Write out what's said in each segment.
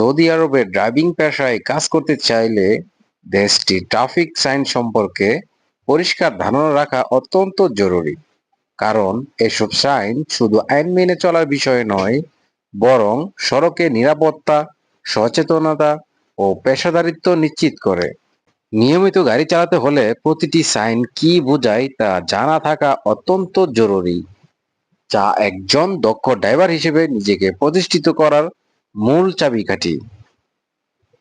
Saudi আরবে driving পেশায় কাজ করতে চাইলে দেশটি ট্রাফিক সাইন সম্পর্কে পরিষ্কার ধারণা রাখা অত্যন্ত জরুরি। কারণ এসব সাইন শুধু আইন মেনে চলার বিষয় নয়, বরং সড়কে নিরাপত্তা, সচেতনতা ও পেশাদারিত্ব নিশ্চিত করে। নিয়মিত গাড়ি চালাতে হলে প্রতিটি সাইন কি বোঝায় তা জানা থাকা অত্যন্ত জরুরি, যা একজন দক্ষ ড্রাইভার হিসেবে নিজেকে প্রতিষ্ঠিত করার মূল চাবিকাঠি।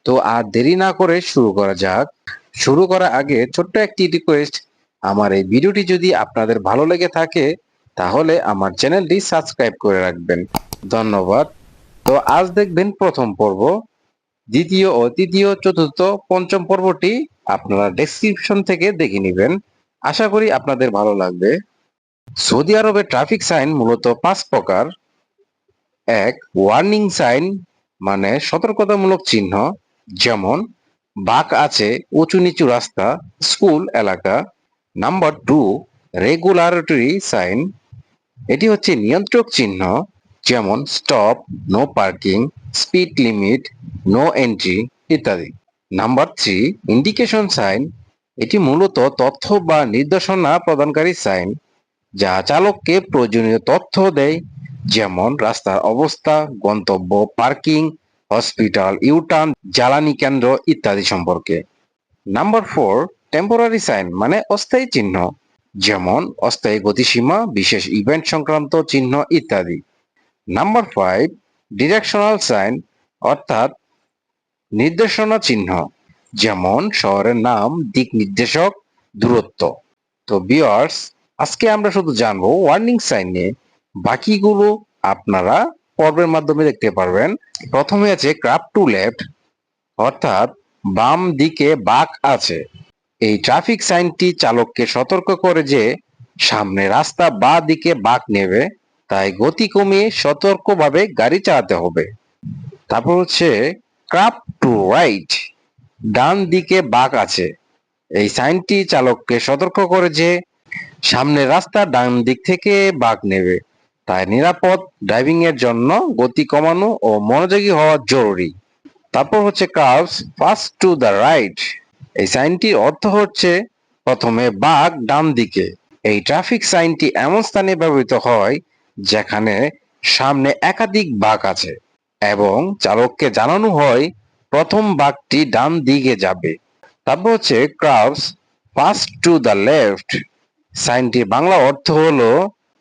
তো আর দেরি না করে শুরু করা যাক। শুরু করার আগে ছোট্ট একটি রিকোয়েস্ট আমার এই ভিডিওটি যদি আপনাদের ভালো লেগে থাকে, তাহলে আমার চ্যানেলটি সাবস্ক্রাইব করে রাখবেন। ধন্যবাদ। তো আজ দেখবেন প্রথম পর্ব। দ্বিতীয় ও তৃতীয়, চতুর্থ, পঞ্চম পর্বটি আপনারা ডেসক্রিপশন থেকে দেখে নেবেন। আশা করি আপনাদের ভালো লাগবে। সৌদি আরবে ট্রাফিক সাইন মূলত পাঁচ প্রকার। এক ওয়ার্নিং সাইন মানে সতর্কতামূলক চিহ্ন, যেমন বাঁক আছে উঁচু নিচু রাস্তা স্কুল এলাকা। নাম্বার টু রেগুলারটরি সাইন এটি হচ্ছে নিয়ন্ত্রক চিহ্ন, যেমন stop no parking speed limit no entry ইত্যাদি। নাম্বার থ্রি ইন্ডিকেশন সাইন এটি মূলত তথ্য বা নির্দেশনা প্রদানকারী সাইন যা চালককে প্রয়োজনীয় তথ্য দেয়। যেমন রাস্তার অবস্থা, গন্তব্য, পার্কিং, হসপিটাল, ইউটার্ন, জ্বালানি কেন্দ্র ইত্যাদি সম্পর্কে। নাম্বার ফোর টেম্পোরারি সাইন মানে অস্থায়ী চিহ্ন। যেমন অস্থায়ী গতিসীমা, বিশেষ ইভেন্ট সংক্রান্ত চিহ্ন ইত্যাদি। নাম্বার ফাইভ ডিরেকশনাল সাইন অর্থাৎ নির্দেশনা চিহ্ন। যেমন শহরের নাম, দিক নির্দেশক, দূরত্ব। তো বিয়ার্স আজকে আমরা শুধু জানব ওয়ার্নিং সাইন নিয়ে। বাকিগুলো আপনারা পর্বের মাধ্যমে দেখতে পারবেন। প্রথমে আছে ক্রাফ টু লেফট অর্থাৎ বাম দিকে বাঁক আছে। এই ট্রাফিক সাইনটি চালককে সতর্ক করে যে সামনে রাস্তা বা দিকে বাঁক নেবে, তাই গতি কমিয়ে সতর্কভাবে গাড়ি চালাতে হবে। তারপর হচ্ছে ক্রাফ টু রাইট ডান দিকে বাঁক আছে। এই সাইনটি চালককে সতর্ক করে যে সামনে রাস্তা ডান দিক থেকে বাঁক নেবে। তাই নিরাপদ ড্রাইভিং এর জন্য গতি কমানো ও মনোযোগী হওয়া জরুরি। তারপর হচ্ছে curves first to the right এই সাইনটির অর্থ হচ্ছে প্রথমে বাঘ ডান দিকে এই ট্রাফিক সাইনটি এমন স্থানে ব্যবহৃত হয় যেখানে সামনে একাধিক বাঘ আছে এবং চালককে জানানো হয় প্রথম বাঘটি ডান দিকে যাবে। তারপর হচ্ছে curves first to the left সাইনটির Bangla অর্থ হলো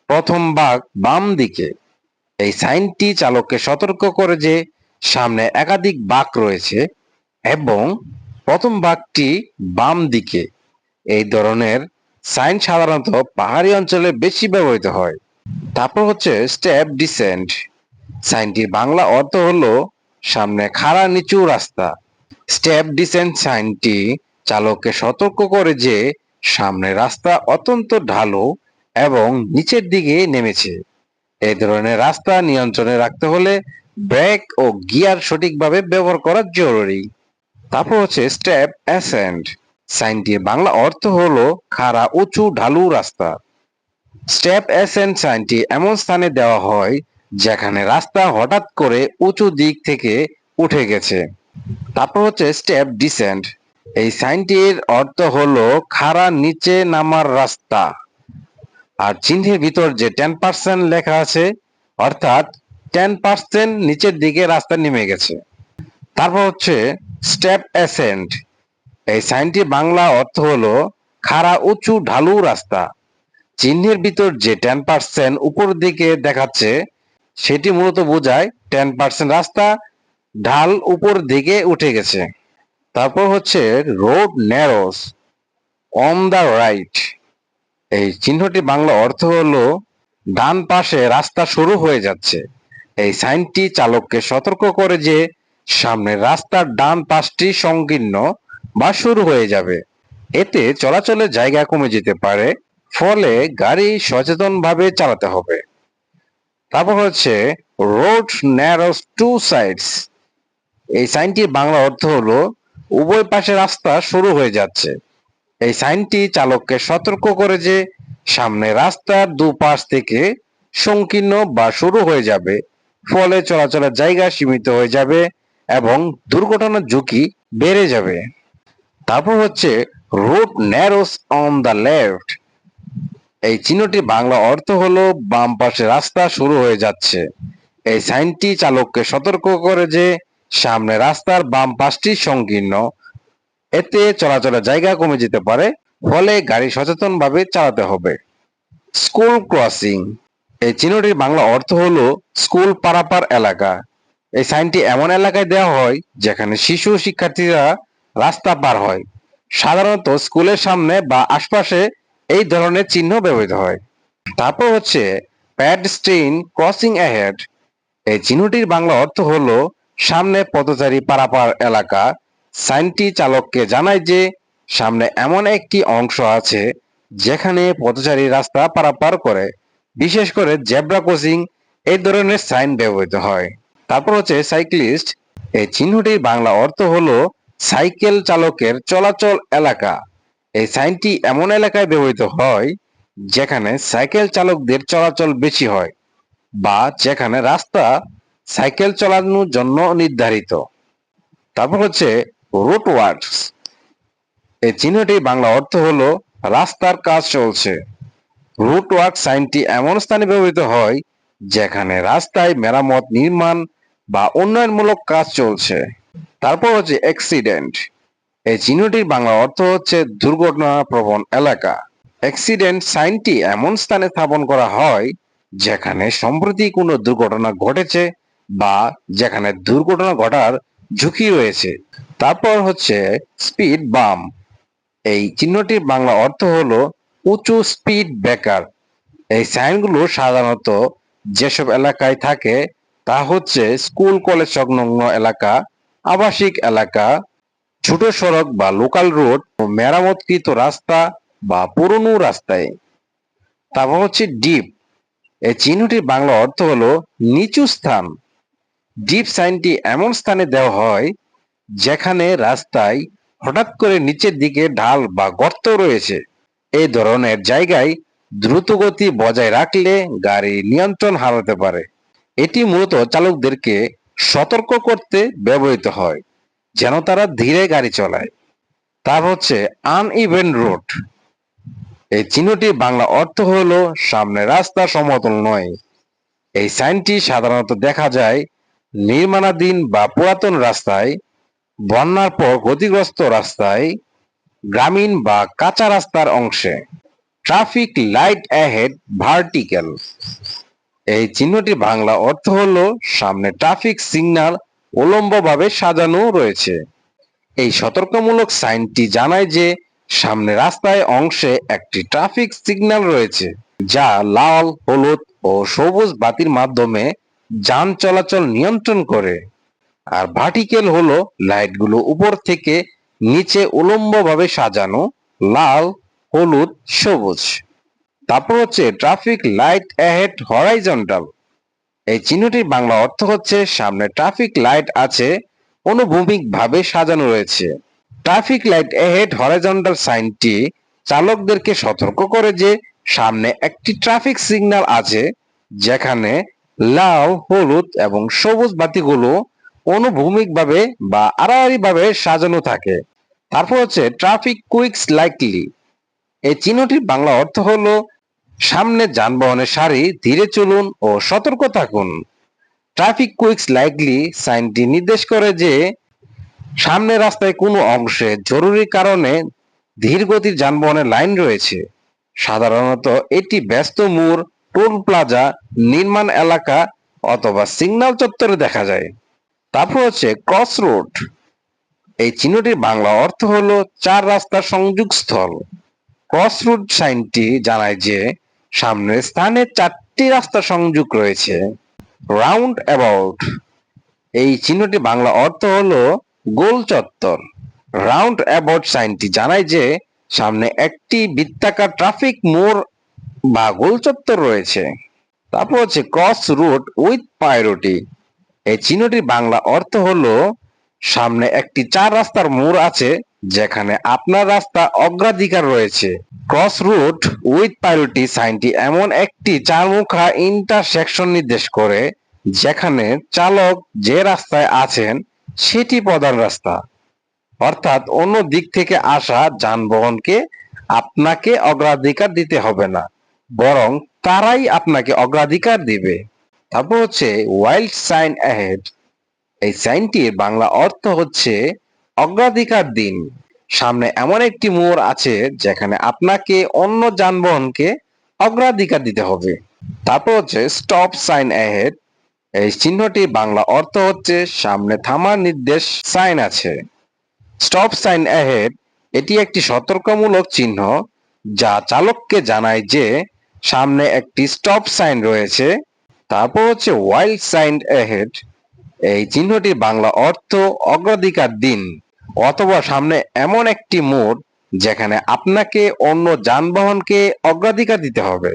প্রথম বাঘ বাম দিকে। এই সাইনটি চালককে সতর্ক করে যে সামনে একাধিক বাঘ রয়েছে এবং প্রথম বাঘটি বাম দিকে। এই ধরনের সাইন সাধারণত পাহাড়ি অঞ্চলে বেশি ব্যবহৃত হয়। তারপর হচ্ছে স্টেপ ডিসেন্ট। সাইনটির বাংলা অর্থ হলো সামনে খাড়া নিচু রাস্তা। স্টেপ ডিসেন্ট সাইনটি চালককে সতর্ক করে যে সামনে রাস্তা অত্যন্ত ঢালু এবং নিচের দিকে নেমেছে। এই ধরনের রাস্তা নিয়ন্ত্রণে রাখতে হলে ব্রেক ও গিয়ার সঠিকভাবে ব্যবহার করা জরুরি। তারপর হচ্ছে স্টেপ অ্যাসেন্ট। সাইনটির বাংলা অর্থ হলো খাড়া, উঁচু, ঢালু রাস্তা। স্টেপ অ্যাসেন্ট সাইনটি এমন স্থানে দেওয়া হয় যেখানে রাস্তা হঠাৎ করে উঁচু দিক থেকে উঠে গেছে। তারপর হচ্ছে স্টেপ ডিসেন্ট। এই সাইনটির অর্থ হলো খাড়া, নিচে নামার রাস্তা। আর চিহ্নের ভিতর যে টেন পার্সেন্ট লেখা আছে, অর্থাৎ টেন পার্সেন্ট নিচের দিকে রাস্তা নেমে গেছে। তারপর হচ্ছে স্টেপ অ্যাসেন্ট এই সাইনটি বাংলা অর্থ হলো খাড়া, উঁচু, ঢালু রাস্তা। চিহ্নের ভিতর যে টেন পার্সেন্ট উপর দিকে দেখাচ্ছে, সেটি মূলত বোঝায় টেন পার্সেন্ট রাস্তা, ঢাল উপর দিকে উঠে গেছে। তারপর হচ্ছে road narrows on the right এই চিহ্নটি বাংলা অর্থ হলো, ডান পাশে রাস্তা শুরু হয়ে যাচ্ছে। এই সাইনটি চালককে সতর্ক করে যে, সামনের রাস্তার ডান পাশটি সংকীর্ণ বা শুরু হয়ে যাবে। এতে চলাচলের জায়গা কমে যেতে পারে, ফলে গাড়ি সচেতনভাবে চালাতে হবে। তারপর হচ্ছে, রোড ন্যারোস টু সাইডস। এই সাইনটির বাংলা অর্থ হলো, উভয় পাশে রাস্তা শুরু হয়ে যাচ্ছে। এই সাইনটি চালককে সতর্ক করে যে সামনে রাস্তার দুপাশ থেকে সংকীর্ণ বা শুরু হয়ে যাবে, ফলে চলাচলের জায়গা সীমিত হয়ে যাবে এবং দুর্ঘটনার ঝুঁকি বেড়ে যাবে। তারপর হচ্ছে road narrows on the left এই চিহ্নটি বাংলা অর্থ হলো বাম পাশে রাস্তা শুরু হয়ে যাচ্ছে। এই সাইনটি চালককে সতর্ক করে যে সামনে রাস্তার বাম পাশটি সংকীর্ণ এতে চলাচলের জায়গা কমে যেতে পারে, ফলে গাড়ি সচেতনভাবে চালাতে হবে। School crossing. এই চিহ্নটির বাংলা অর্থ হলো স্কুল পারাপার এলাকা। এই সাইনটি এমন এলাকায় দেওয়া হয় যেখানে শিশু শিক্ষার্থীরা রাস্তা পার হয়। সাধারণত স্কুলের সামনে বা আশপাশে এই ধরনের চিহ্ন ব্যবহৃত হয়। তারপর হচ্ছে প্যাড প্যাডস্ট্রিন ক্রসিং অ্যাহেড। এই চিহ্নটির বাংলা অর্থ হলো সামনে পথচারী পারাপার এলাকা সাইনটি চালককে জানায় যে, সামনে এমন একটি অংশ আছে যেখানে পথচারী রাস্তা পারাপার করে। বিশেষ করে জেব্রা ক্রসিং এই ধরনের সাইন ব্যবহৃত হয়। তারপর হচ্ছে সাইক্লিস্ট। এই চিহ্নটির বাংলা অর্থ হলো সাইকেল চালকের চলাচল এলাকা। এই সাইনটি এমন এলাকায় ব্যবহৃত হয় যেখানে সাইকেল চালকদের চলাচল বেশি হয় বা যেখানে রাস্তা সাইকেল চালানোর জন্য নির্ধারিত। তারপর হচ্ছে রুট ওয়ার্ডস এই চিহ্নটি বাংলা অর্থ হলো রাস্তার কাজ চলছে। রুট ওয়ার্ক সাইনটি এমন স্থানে ব্যবহৃত হয়, যেখানে রাস্তায় মেরামত, নির্মাণ বা উন্নয়নমূলক কাজ চলছে। তারপর হচ্ছে অ্যাক্সিডেন্ট এই চিহ্নটির বাংলা অর্থ হচ্ছে দুর্ঘটনা প্রবণ এলাকা। অ্যাক্সিডেন্ট সাইনটি এমন স্থানে স্থাপন করা হয়, যেখানে সম্প্রতি কোনো দুর্ঘটনা ঘটেছে বা যেখানে দুর্ঘটনা ঘটার ঝুঁকি রয়েছে। তারপর হচ্ছে স্পিড বাম এই চিহ্নটির বাংলা অর্থ হলো উঁচু স্পিড ব্রেকার এই সাইনগুলো সাধারণত যেসব এলাকায় থাকে, তা হচ্ছে স্কুল, কলেজ সংলগ্ন এলাকা, আবাসিক এলাকা, ছোট সড়ক বা লোকাল রোড ও মেরামতকৃত রাস্তা বা পুরনো রাস্তায়। তারপর হচ্ছে ডিপ এই চিহ্নটির বাংলা অর্থ হলো নিচু স্থান। ডিপ সাইনটি এমন স্থানে দেওয়া হয় যেখানে রাস্তায় হঠাৎ করে নিচের দিকে ঢাল বা গর্ত রয়েছে। এই ধরনের জায়গায় দ্রুত গতি বজায় রাখলে গাড়ি নিয়ন্ত্রণ হারাতে পারে। এটি মূলত চালকদেরকে সতর্ক করতে ব্যবহৃত হয়, যেন তারা ধীরে গাড়ি চালায়। তার হচ্ছে আনইভেন রোড এই চিহ্নটি বাংলা অর্থ হলো সামনে রাস্তা সমতল নয়। এই সাইনটি সাধারণত দেখা যায় নির্মাণাধীন বা পুরাতন রাস্তায় বন্যার পর ক্ষতিগ্রস্ত রাস্তায় গ্রামীণ বা কাঁচা রাস্তার অংশে ট্রাফিক লাইট অ্যাহেড ভার্টিক্যাল। এই চিহ্নটি বাংলা অর্থ হলো, সামনে ট্রাফিক সিগন্যাল উলম্বভাবে সাজানো রয়েছে। এই সতর্কমূলক সাইনটি জানায় যে, সামনে রাস্তায় অংশে একটি ট্রাফিক সিগন্যাল রয়েছে, যা লাল, হলুদ ও সবুজ বাতির মাধ্যমে যান চলাচল নিয়ন্ত্রণ করে। আর ভার্টিক্যাল হলো লাইটগুলো উপর থেকে নিচে উলম্বভাবে সাজানো, লাল, হলুদ, সবুজ। তারপর হচ্ছে ট্রাফিক লাইট অ্যাহেড হরাইজন্টাল এই চিহ্নটির বাংলা অর্থ হচ্ছে সামনে ট্রাফিক লাইট আছে অনুভূমিক ভাবে সাজানো রয়েছে। ট্রাফিক লাইট অ্যাহেড হরাইজন্টাল সাইনটি চালকদেরকে সতর্ক করে যে সামনে একটি ট্রাফিক সিগন্যাল আছে, যেখানে লাল, হলুদ এবং সবুজ বাতিগুলো অনুভূমিকভাবে বা আড়াআড়ি ভাবে সাজানো থাকে। তারপর হচ্ছে ট্রাফিক কুইকস লাইকলি এই চিহ্নটির বাংলা অর্থ হলো, সামনে যানবাহনের সারি, ধীরে চলুন ও সতর্ক থাকুন। ট্রাফিক কুইকস লাইকলি সাইনটি নির্দেশ করে যে, সামনে রাস্তায় কোনো অংশে জরুরি কারণে ধীর গতির যানবাহনের লাইন রয়েছে। সাধারণত এটি ব্যস্ত মোড়, টোল প্লাজা, নির্মাণ এলাকা অথবা সিগন্যাল চত্বরে দেখা যায়। তারপর হচ্ছে ক্রস রোড এই চিহ্নটির বাংলা অর্থ হলো চার রাস্তার সংযোগ স্থল। ক্রস রোড সাইনটি জানায় যে সামনের স্থানে চারটি রাস্তা সংযোগ রয়েছে। রাউন্ড অ্যাবাউট এই চিহ্নটি বাংলা অর্থ হলো গোল চত্বর। রাউন্ড অ্যাবাউট সাইনটি জানায় যে সামনে একটি বৃত্তাকার ট্রাফিক মোড় বা গোল চত্বর রয়েছে। তারপর হচ্ছে ক্রস রুট উইথ প্রায়োরিটি এই চিহ্নটির বাংলা অর্থ হলো, সামনে একটি চার রাস্তার মোড় আছে, যেখানে আপনার রাস্তা অগ্রাধিকার রয়েছে। ক্রস রুট উইথ প্রায়োরিটি সাইনটি এমন একটি চারমুখা ইন্টারসেকশন নির্দেশ করে, যেখানে চালক যে রাস্তায় আছেন, সেটি প্রধান রাস্তা। অর্থাৎ অন্য দিক থেকে আসা যানবাহনকে আপনাকে অগ্রাধিকার দিতে হবে না, বরং তারাই আপনাকে অগ্রাধিকার দিবে। তারপর হচ্ছে ওয়াইল্ড সাইন অ্যাহেড এই সাইনটির বাংলা অর্থ হচ্ছে অগ্রাধিকার দিন। সামনে এমন একটি মোড় আছে যেখানে আপনাকে অন্য যানবাহনকে অগ্রাধিকার দিতে হবে। তারপর হচ্ছে স্টপ সাইন অ্যাহেড এই চিহ্নটি বাংলা অর্থ হচ্ছে সামনে থামার নির্দেশ সাইন আছে। স্টপ সাইন অ্যাহেড এটি একটি সতর্কমূলক চিহ্ন যা চালককে জানায় যে সামনে একটি স্টপ সাইন রয়েছে। তারপর হচ্ছে ওয়াইল্ড সাইন এহেড এই চিহ্নটির বাংলা অর্থ অগ্রাধিকার দিন, অথবা সামনে এমন একটি মোড় যেখানে আপনাকে অন্য যানবাহনকে অগ্রাধিকার দিতে হবে।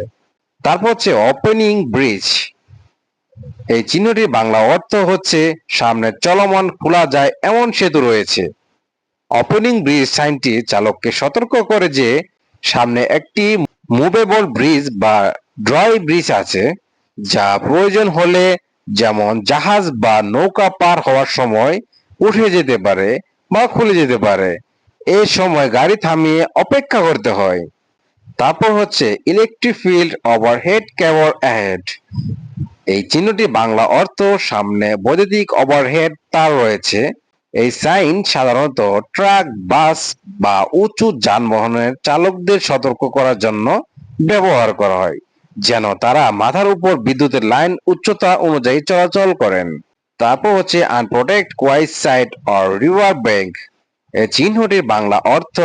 তারপর হচ্ছে ওপেনিং ব্রিজ এই চিহ্নটির বাংলা অর্থ হচ্ছে সামনে চলমান খোলা যায় এমন সেতু রয়েছে। ওপেনিং ব্রিজ সাইনটি চালককে সতর্ক করে যে সামনে একটি মুভেবল ব্রিজ বা ড্রয় ব্রিজ আছে যা প্রয়োজন হলে যেমন জাহাজ বা নৌকা পার হওয়ার সময় উঠে যেতে পারে বা খুলে যেতে পারে। এই সময় গাড়ি থামিয়ে অপেক্ষা করতে হয়। তারপর হচ্ছে electric field overhead cable ahead এই চিহ্নটি বাংলা অর্থ সামনে বৈদ্যুতিক ওভারহেড তার রয়েছে। এই সাইন সাধারণত ট্রাক বাস বা উঁচু যানবাহনের চালকদের সতর্ক করার জন্য ব্যবহার করা হয়। যেন তারা মাথার উপর বিদ্যুতের লাইন উচ্চতা অনুযায়ী চলাচল করেন। তারপর হচ্ছে unprotect quays side or river bank এই চিহ্নটির বাংলা অর্থ,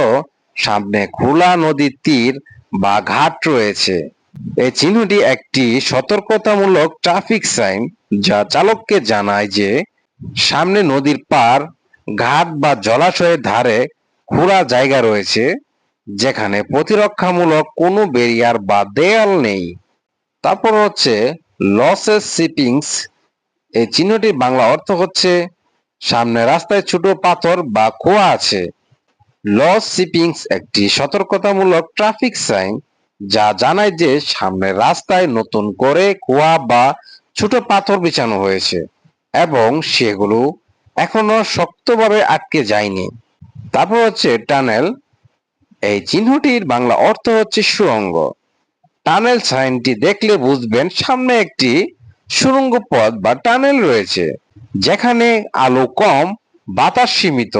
সামনে খোলা নদীর তীর বা ঘাট রয়েছে। এই চিহ্নটি একটি সতর্কতামূলক ট্রাফিক সাইন যা চালককে জানায় যে সামনে নদীর পার, ঘাট বা জলাশয়ের ধারে খোলা জায়গা রয়েছে। যেখানে প্রতিরক্ষামূলক কোনো ব্যারিয়ার বা দেয়াল নেই। তারপর হচ্ছে লসেস সিপিংস এই চিহ্নটির বাংলা অর্থ হচ্ছে সামনে রাস্তায় ছোট পাথর বা খোয়া আছে। লস সিপিংস একটি সতর্কতামূলক ট্রাফিক সাইন যা জানায় যে সামনের রাস্তায় নতুন করে কুয়া বা ছোট পাথর বিছানো হয়েছে এবং সেগুলো এখনও শক্তভাবে আটকে যায়নি। তারপর হচ্ছে টানেল এই চিহ্নটির বাংলা অর্থ হচ্ছে সুরঙ্গ। টানেল সাইনটি দেখলে বুঝবেন সামনে একটি সুড়ঙ্গ পথ বা টানেল রয়েছে, যেখানে আলো কম, বাতাস সীমিত।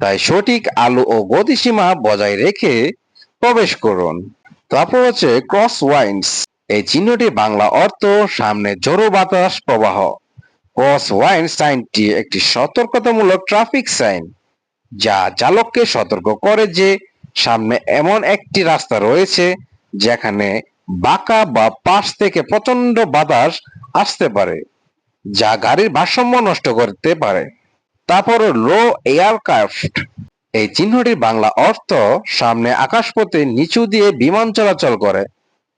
তাই সঠিক আলো ও গতিসীমা বজায় রেখে প্রবেশ করুন। তারপর হচ্ছে ক্রস ওয়াইন্স এই চিহ্নটি বাংলা অর্থ সামনে জোরো বাতাস প্রবাহ। ক্রস ওয়াইন সাইনটি একটি সতর্কতামূলক ট্রাফিক সাইন, যা চালককে সতর্ক করে যে সামনে এমন একটি রাস্তা রয়েছে যেখানে বাঁকা বা পাশ থেকে প্রচণ্ড বাতাস আসতে পারে, যা গাড়ির ভারসাম্য নষ্ট করতে পারে। তারপর লো এয়ারক্রাফট। এই চিহ্নটির বাংলা অর্থ সামনে আকাশপথে নিচু দিয়ে বিমান চলাচল করে,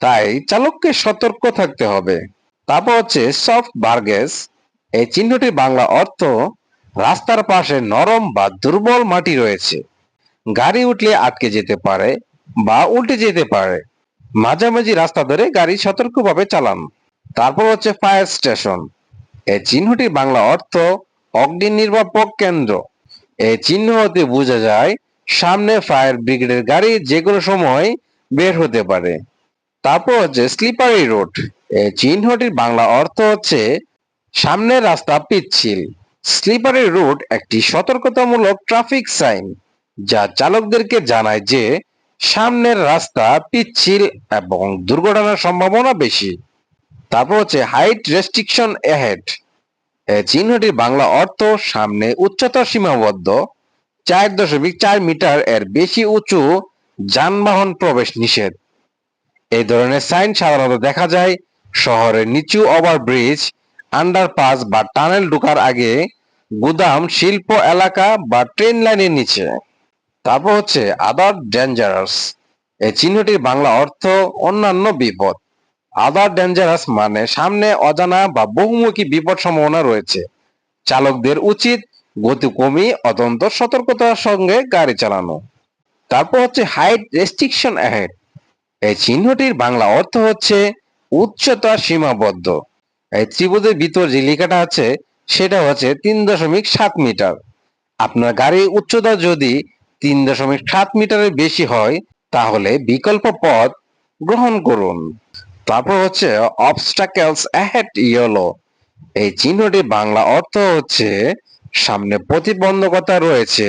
তাই চালককে সতর্ক থাকতে হবে। তারপর হচ্ছে সফট বার্গেস। এই চিহ্নটির বাংলা অর্থ, রাস্তার পাশে নরম বা দুর্বল মাটি রয়েছে। গাড়ি উঠলে আটকে যেতে পারে বা উল্টে যেতে পারে। মাঝামাঝি রাস্তা ধরে গাড়ি সতর্কভাবে চালান। তারপর হচ্ছে ফায়ার স্টেশন। এই চিহ্নটির বাংলা অর্থ অগ্নি নির্বাপক কেন্দ্র। এই চিহ্ন হতে বোঝা যায়, সামনে ফায়ার ব্রিগেডের গাড়ি যে কোনো সময় বের হতে পারে। তারপর হচ্ছে স্লিপারি রোড। এই চিহ্নটির বাংলা অর্থ হচ্ছে সামনের রাস্তা পিচ্ছিল। স্লিপারি রুট একটি সতর্কতামূলক ট্রাফিক সাইন। যা চালকদেরকে জানায় যে সামনের রাস্তা পিচ্ছিল এবং দুর্ঘটনার সম্ভাবনা বেশি। তারপর হচ্ছে হাইট রেস্ট্রিকশন এহেড চিহ্নটির বাংলা অর্থ সামনে উচ্চতা সীমাবদ্ধ। চার দশমিক চার মিটার এর বেশি উঁচু যানবাহন প্রবেশ নিষেধ। এই ধরনের সাইন সাধারণত দেখা যায় শহরের নিচু ওভার ওভারব্রিজ, আন্ডারপাস বা টানেল ঢোকার আগে গুদাম, শিল্প এলাকা বা ট্রেন লাইনের নিচে। তারপর হচ্ছে আদার ডেঞ্জারাস এই চিহ্নটির বাংলা অর্থ অন্যান্য বিপদ। আদার ডেঞ্জারাস মানে সামনে অজানা বা বহুমুখী বিপদ সম্ভাবনা রয়েছে। চালকদের উচিত গতি কমিয়ে অত্যন্ত সতর্কতার সঙ্গে গাড়ি চালানো। তারপর হচ্ছে হাইট রেস্ট্রিকশন অ্যাহেড এই চিহ্নটির বাংলা অর্থ হচ্ছে উচ্চতা সীমাবদ্ধ। এই ত্রিভুজের ভিতর যে লেখাটা আছে, সেটা হচ্ছে তিন দশমিক সাত মিটার। আপনার গাড়ির উচ্চতা যদি তিন দশমিক সাত মিটারের বেশি হয়, তাহলে বিকল্প পথ গ্রহণ করুন। তারপর হচ্ছে অবস্টাকেলস অ্যাহেড ইয়েলো এই চিহ্নটি বাংলা অর্থ হচ্ছে সামনে প্রতিবন্ধকতা রয়েছে।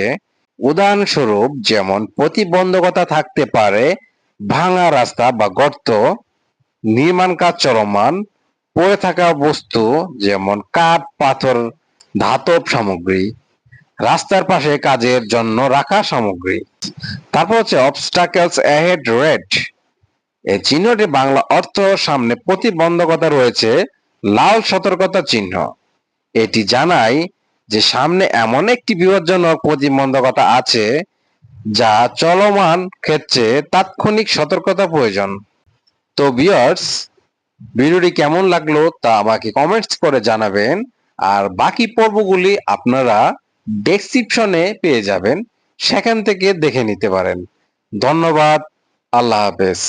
উদাহরণস্বরূপ যেমন প্রতিবন্ধকতা থাকতে পারে, ভাঙা রাস্তা বা গর্ত, নির্মাণ কাজ চলমান, পড়ে থাকা বস্তু যেমন কাঠ, পাথর, ধাতব সামগ্রী। রাস্তার পাশে কাজের জন্য রাখা সামগ্রী। তারপর হচ্ছে অবস্টাকেলস অ্যাহেড রেড এই চিহ্নটি বাংলা অর্থ সামনে প্রতিবন্ধকতা রয়েছে, লাল সতর্কতা চিহ্ন। এটি জানায় যে সামনে এমন একটি বিপজ্জনক প্রতিবন্ধকতা আছে, যা চলমান ক্ষেত্রে তাৎক্ষণিক সতর্কতা প্রয়োজন। তো বিয়ার্স ভিডিওটি কেমন লাগল তা আমাকে কমেন্টস করে জানাবেন, আর বাকি পর্বগুলি আপনারা ডেসক্রিপশনে পেয়ে যাবেন। সেখান থেকে দেখে নিতে পারেন। ধন্যবাদ। আল্লাহ হাফেজ।